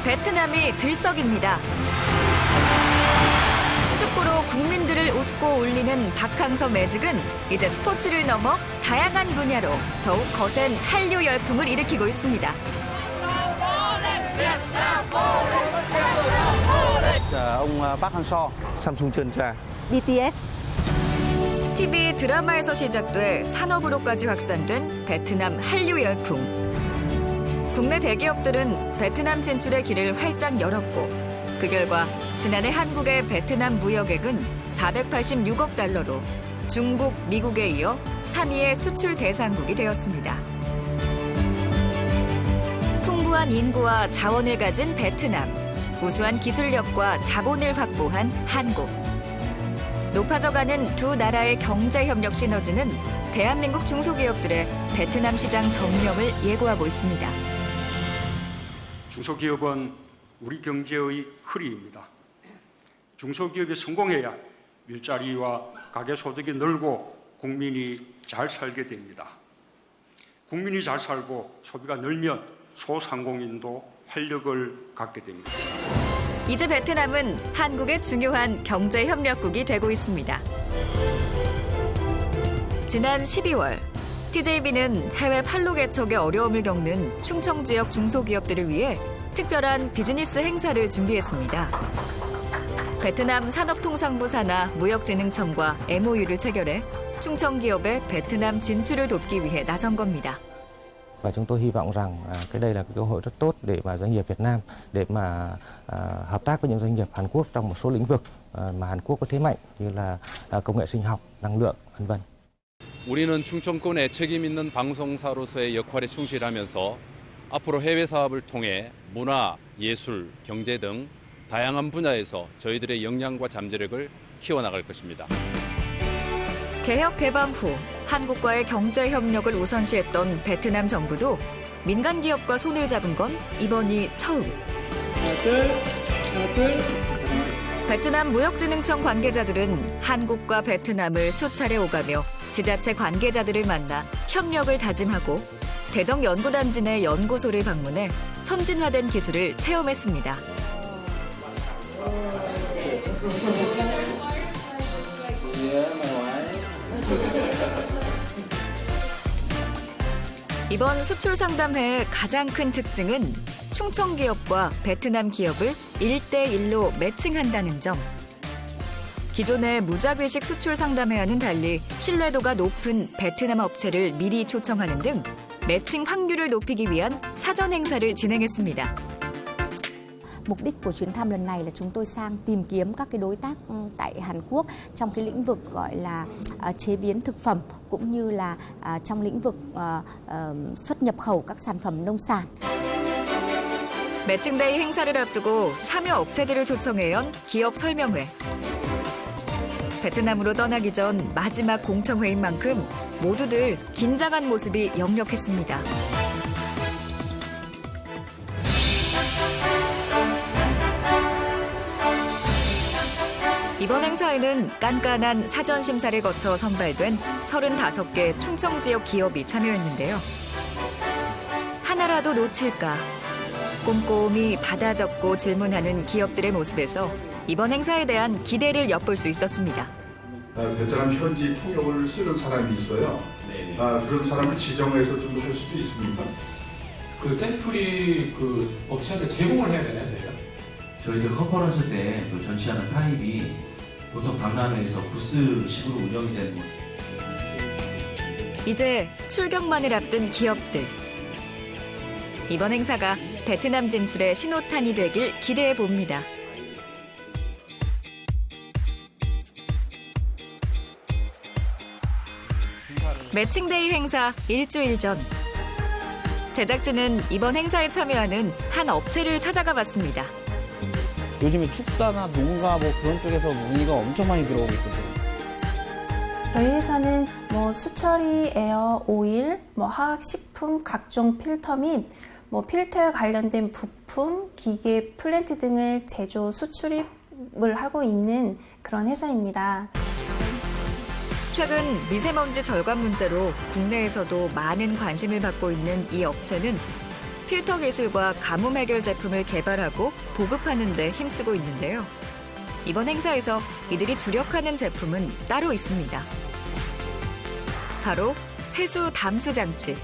2019년 베트남이 들썩입니다. 축구로 국민들을 웃고 울리는 박항서 매직은 이제 스포츠를 넘어 다양한 분야로 더욱 거센 한류 열풍을 일으키고 있습니다. Dạ, ông à, Park Hang-seo, Samsung Chuncha. BTS TV 드라마에서 시작돼 산업으로까지 확산된 베트남 한류 열풍. 국내 대기업들은 베트남 진출의 길을 활짝 열었고 그 결과 지난해 한국의 베트남 무역액은 486억 달러로 중국, 미국에 이어 3위의 수출 대상국이 되었습니다. 풍부한 인구와 자원을 가진 베트남, 우수한 기술력과 자본을 확보한 한국. 높아져가는 두 나라의 경제 협력 시너지는 대한민국 중소기업들의 베트남 시장 점령을 예고하고 있습니다. 중소기업은 우리 경제의 허리입니다. 중소기업이 성공해야 일자리와 가계소득이 늘고 국민이 잘 살게 됩니다. 국민이 잘 살고 소비가 늘면 소상공인도 활력을 갖게 됩니다. 이제 베트남은 한국의 중요한 경제 협력국이 되고 있습니다. 지난 12월 TJB는 해외 판로 개척에 어려움을 겪는 충청 지역 중소기업들을 위해 특별한 비즈니스 행사를 준비했습니다. 베트남 산업통상부 산하 무역진흥청과 MOU를 체결해 충청 기업의 베트남 진출을 돕기 위해 나선 겁니다. 우리는 충청권에 책임 있는 방송사로서의 역할에 충실하면서 앞으로 해외 사업을 통해 문화, 예술, 경제 등 다양한 분야에서 저희들의 역량과 잠재력을 키워나갈 것입니다. 개혁 개방 후 한국과의 경제 협력을 우선시했던 베트남 정부도 민간 기업과 손을 잡은 건 이번이 처음. 베트남 무역진흥청 관계자들은 한국과 베트남을 수차례 오가며 지자체 관계자들을 만나 협력을 다짐하고 대덕 연구단지 내 연구소를 방문해 선진화된 기술을 체험했습니다. 이번 수출 상담회의 가장 큰 특징은 충청 기업과 베트남 기업을 1대1로 매칭한다는 점. 기존의 무작위식 수출 상담회와는 달리 신뢰도가 높은 베트남 업체를 미리 초청하는 등 매칭 확률을 높이기 위한 사전 행사를 진행했습니다. mục đích của chuyến thăm lần này là chúng tôi sang tìm kiếm các cái đối tác tại Hàn Quốc trong cái lĩnh vực gọi là chế biến thực phẩm cũng như là trong lĩnh vực xuất nhập khẩu các sản phẩm nông sản. 매칭데이 행사를 앞두고 참여 업체들을 초청해 연 기업 설명회. 베트남으로 떠나기 전 마지막 공청회인 만큼 모두들 긴장한 모습이 역력했습니다. 이번 행사에는 깐깐한 사전 심사를 거쳐 선발된 35개 충청 지역 기업이 참여했는데요. 하나라도 놓칠까 꼼꼼히 받아 적고 질문하는 기업들의 모습에서 이번 행사에 대한 기대를 엿볼 수 있었습니다. 아, 베트남 현지 통역을 쓰는 사람이 있어요. 아, 그런 사람을 지정해서 좀 할 수도 있습니까? 그 샘플이 그 업체한테 제공을 해야 되나요, 저희가? 저희들 컨퍼런스 때 그 전시하는 타입이 보통 박람회에서 부스식으로 운영이 되는 거 이제 출격만을 앞둔 기업들. 이번 행사가 베트남 진출의 신호탄이 되길 기대해 봅니다. 매칭데이 행사 일주일 전. 제작진은 이번 행사에 참여하는 한 업체를 찾아가 봤습니다. 요즘에 축사나 농가 뭐 그런 쪽에서 문의가 엄청 많이 들어오고 있거든요. 저희 회사는 뭐 수처리, 에어, 오일, 뭐 화학식품, 각종 필터 및 뭐 필터에 관련된 부품, 기계, 플랜트 등을 제조, 수출입을 하고 있는 그런 회사입니다. 최근 미세먼지 절감 문제로 국내에서도 많은 관심을 받고 있는 이 업체는 필터 기술과 가뭄 해결 제품을 개발하고 보급하는 데 힘쓰고 있는데요. 이번 행사에서 이들이 주력하는 제품은 따로 있습니다. 바로 해수 담수 장치.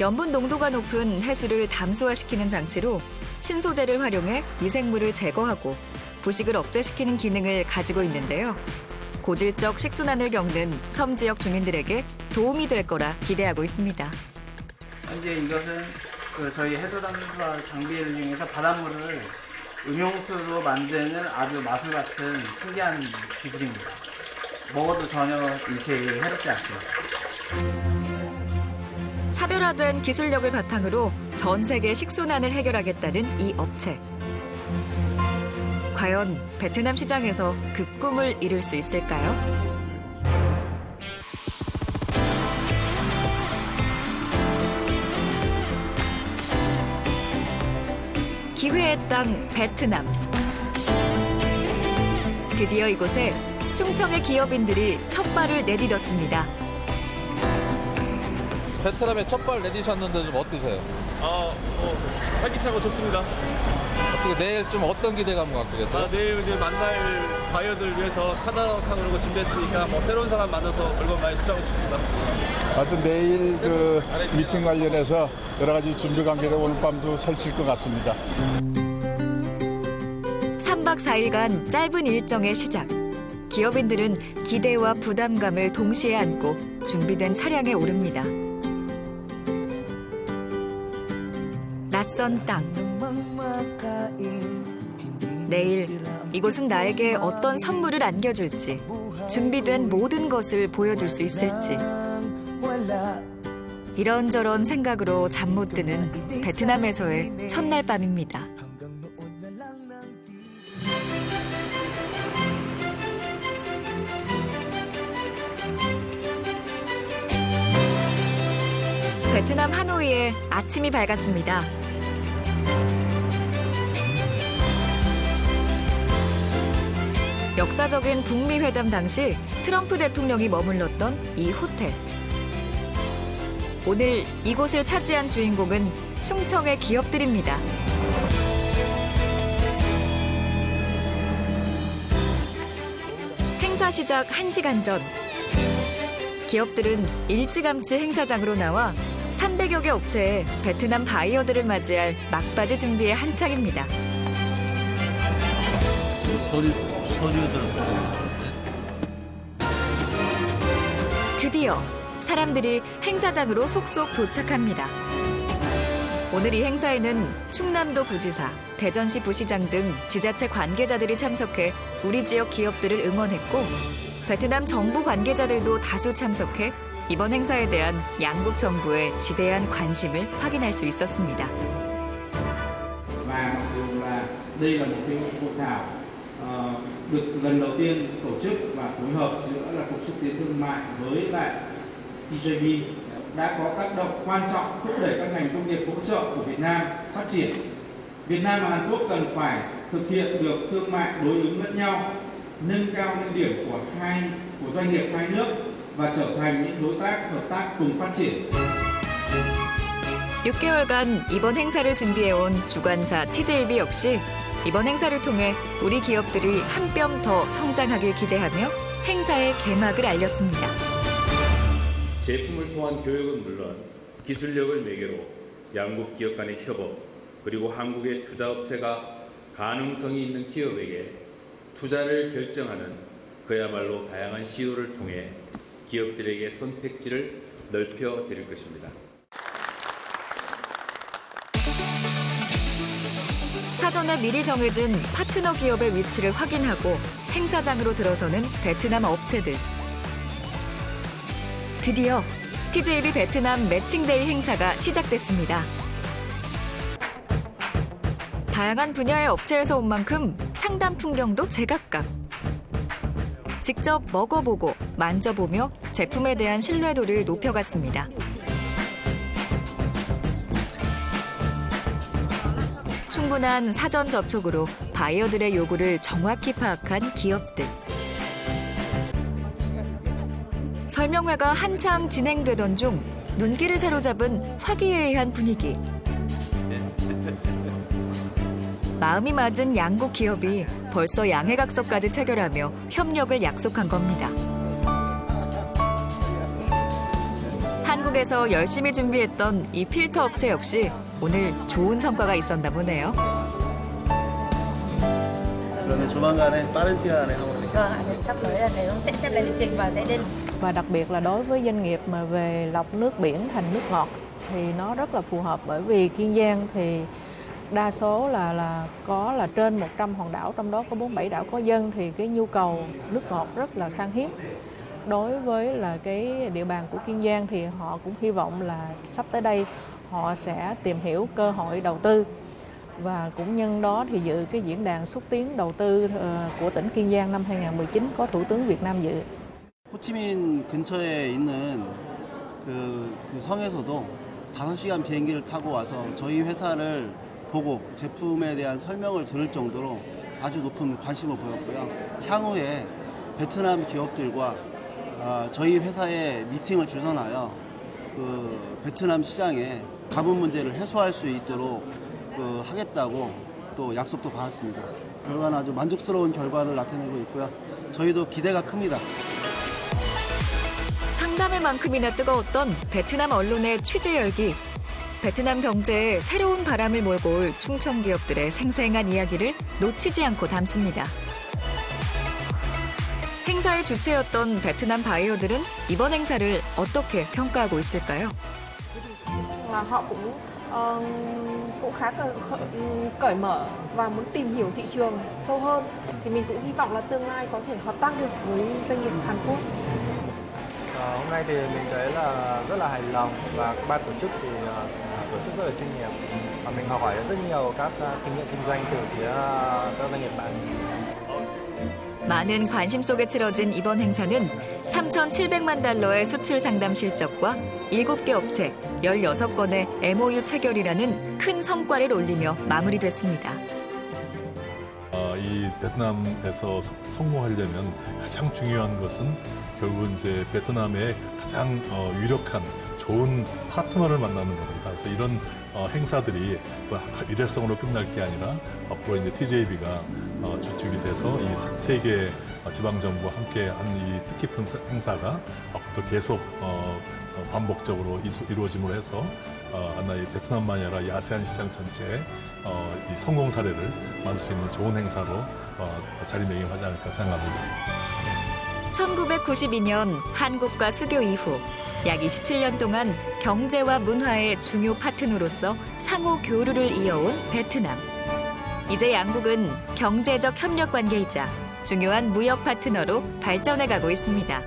염분 농도가 높은 해수를 담수화시키는 장치로 신소재를 활용해 미생물을 제거하고 부식을 억제시키는 기능을 가지고 있는데요. 고질적 식순환을 겪는 섬 지역 주민들에게 도움이 될 거라 기대하고 있습니다. 현재 이것은 그 저희 해수담수화 장비를 이용해서 바닷물을 음용수로 만드는 아주 마술 같은 신기한 기술입니다. 먹어도 전혀 인체에 해롭지 않습니다. 차별화된 기술력을 바탕으로 전 세계 식순환을 해결하겠다는 이 업체. 과연 베트남 시장에서 그 꿈을 이룰 수 있을까요? 기회의 땅 베트남. 드디어 이곳에 충청의 기업인들이 첫 발을 내디뎠습니다. 베트남에 첫발 내디셨는데 좀 어떠세요? 아, 뭐 활기차고 좋습니다. 어떻게 내일 좀 어떤 기대감 갖고 계세요? 아, 내일 이제 만날 바이어들 위해서 카나라카고 그러고 준비했으니까 뭐 새로운 사람 만나서 물건 많이 수하고 싶습니다. 하여튼 내일 그 미팅 관련해서 여러 가지 준비 관계로 오늘 밤도 설칠 것 같습니다. 3박 4일간 짧은 일정의 시작. 기업인들은 기대와 부담감을 동시에 안고 준비된 차량에 오릅니다. 낯선 땅. 내일 이곳은 나에게 어떤 선물을 안겨줄지, 준비된 모든 것을 보여줄 수 있을지. 이런저런 생각으로 잠 못 드는 베트남에서의 첫날 밤입니다. 베트남 하노이에 아침이 밝았습니다. 역사적인 북미 회담 당시 트럼프 대통령이 머물렀던 이 호텔. 오늘 이곳을 차지한 주인공은 충청의 기업들입니다. 행사 시작 1시간 전. 기업들은 일찌감치 행사장으로 나와 300여 개 업체의 베트남 바이어들을 맞이할 막바지 준비에 한창입니다. 서류, 서류들 드디어 사람들이 행사장으로 속속 도착합니다. 오늘 이 행사에는 충남도 부지사, 대전시 부시장 등 지자체 관계자들이 참석해 우리 지역 기업들을 응원했고 베트남 정부 관계자들도 다수 참석해 이번 행사에 대한 양국 정부의 지대한 관심을 확인할 수 있었습니다. và mặc dù là đây là một cái hội thảo ờ, được lần đầu tiên tổ chức và phối hợp giữa là cục xúc tiến thương mại với lại TJB đã có tác động quan trọng thúc đẩy các ngành công nghiệp hỗ trợ của Việt Nam phát triển. Việt Nam và Hàn Quốc cần phải thực hiện được thương mại đối ứng lẫn nhau, nâng cao những điểm của hai của doanh nghiệp hai nước và trở thành những đối tác hợp tác cùng phát triển. 6개월간 이번 행사를 준비해온 주관사 TJB 역시 이번 행사를 통해 우리 기업들이 한 뼘 더 성장하길 기대하며 행사의 개막을 알렸습니다. 제품을 통한 교육은 물론 기술력을 매개로 양국 기업 간의 협업 그리고 한국의 투자업체가 가능성이 있는 기업에게 투자를 결정하는 그야말로 다양한 시도를 통해 기업들에게 선택지를 넓혀 드릴 것입니다. 사전에 미리 정해진 파트너 기업의 위치를 확인하고 행사장으로 들어서는 베트남 업체들. 드디어 TJB 베트남 매칭데이 행사가 시작됐습니다. 다양한 분야의 업체에서 온 만큼 상담 풍경도 제각각. 직접 먹어보고 만져보며 제품에 대한 신뢰도를 높여갔습니다. 충분한 사전 접촉으로 바이어들의 요구를 정확히 파악한 기업들. 설명회가 한창 진행되던 중 눈길을 사로잡은 화기애애한 분위기. 마음이 맞은 양국 기업이 벌써 양해각서까지 체결하며 협력을 약속한 겁니다. 한국에서 열심히 준비했던 이 필터 업체 역시 오늘 좋은 성과가 있었나 보네요. 그러면 조만간에 빠른 시간 안에 하고 sắp tới là này ông sẽ xếp lại lịch trình và sẽ đến và đặc biệt là đối với doanh nghiệp mà về lọc nước biển thành nước ngọt thì nó rất là phù hợp bởi vì Kiên Giang thì đa số là là có là trên 100 hòn đảo trong đó có 47 đảo có dân thì cái nhu cầu nước ngọt rất là khan hiếm. Đối với là cái địa bàn của Kiên Giang thì họ cũng hy vọng là sắp tới đây họ sẽ tìm hiểu cơ hội đầu tư và cũng nhân đó thì dự cái diễn đàn xúc tiến đầu tư của tỉnh Kiên Giang năm 2019 có Thủ tướng Việt Nam dự. 호치민 근처에 있는 그, 그 성에서도 5시간 비행기를 타고 와서 저희 회사를 보고 제품에 대한 설명을 들을 정도로 아주 높은 관심을 보였고요. 향후에 베트남 기업들과 아, 저희 회사에 미팅을 주선하여 그 베트남 시장에 가분 문제를 해소할 수 있도록 그 하겠다고 또 약속도 받았습니다. 결과는 아주 만족스러운 결과를 나타내고 있고요. 저희도 기대가 큽니다. 상담회만큼이나 뜨거웠던 베트남 언론의 취재 열기. 베트남 경제에 새로운 바람을 몰고 올 충청 기업들의 생생한 이야기를 놓치지 않고 담습니다. 행사의 주체였던 베트남 바이어들은 이번 행사를 어떻게 평가하고 있을까요? Là họ cũng uh, cũng khá cởi, cởi mở và muốn tìm hiểu thị trường sâu hơn thì mình cũng hy vọng là tương lai có thể hợp tác được với doanh nghiệp Hàn Quốc. À, hôm nay thì mình thấy là rất là hài lòng và ban tổ chức thì uh, tổ chức rất là chuyên nghiệp và mình học hỏi được rất nhiều các uh, kinh nghiệm kinh doanh từ phía uh, các doanh nghiệp bạn. 많은 관심 속에 치러진 이번 행사는 3,700만 달러의 수출 상담 실적과 7개 업체, 16건의 MOU 체결이라는 큰 성과를 올리며 마무리됐습니다. 어, 이 베트남에서 성- 성공하려면 가장 중요한 것은 결국 이제 베트남의 가장 어, 유력한 좋은 파트너를 만나는 겁니다. 그래서 이런 어, 행사들이 뭐 일회성으로 끝날 게 아니라 앞으로 이제 TJB가 어, 주축이 돼서 이 세계 지방 정부와 함께 한 이 뜻깊은 사- 행사가 앞으로 계속 어, 어, 반복적으로 이루어짐으로 해서 어, 아마 이 베트남만이 아니라 이 아세안 시장 전체에 어, 이 성공 사례를 만들 수 있는 좋은 행사로 어, 자리매김하지 않을까 생각합니다. 1992년 한국과 수교 이후 약 27년 동안 경제와 문화의 중요 파트너로서 상호 교류를 이어온 베트남. 이제 양국은 경제적 협력 관계이자 중요한 무역 파트너로 발전해 가고 있습니다.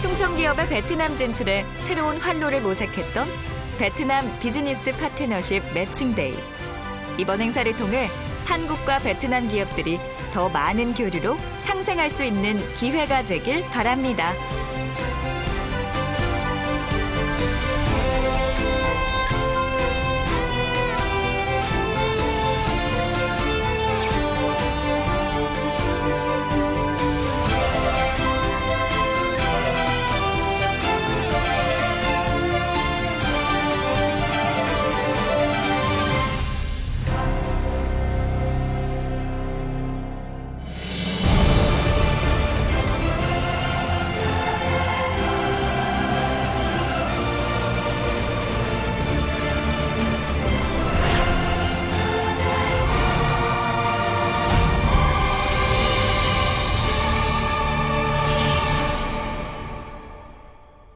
충청 기업의 베트남 진출에 새로운 활로를 모색했던 베트남 비즈니스 파트너십 매칭데이. 이번 행사를 통해 한국과 베트남 기업들이 더 많은 교류로 상생할 수 있는 기회가 되길 바랍니다.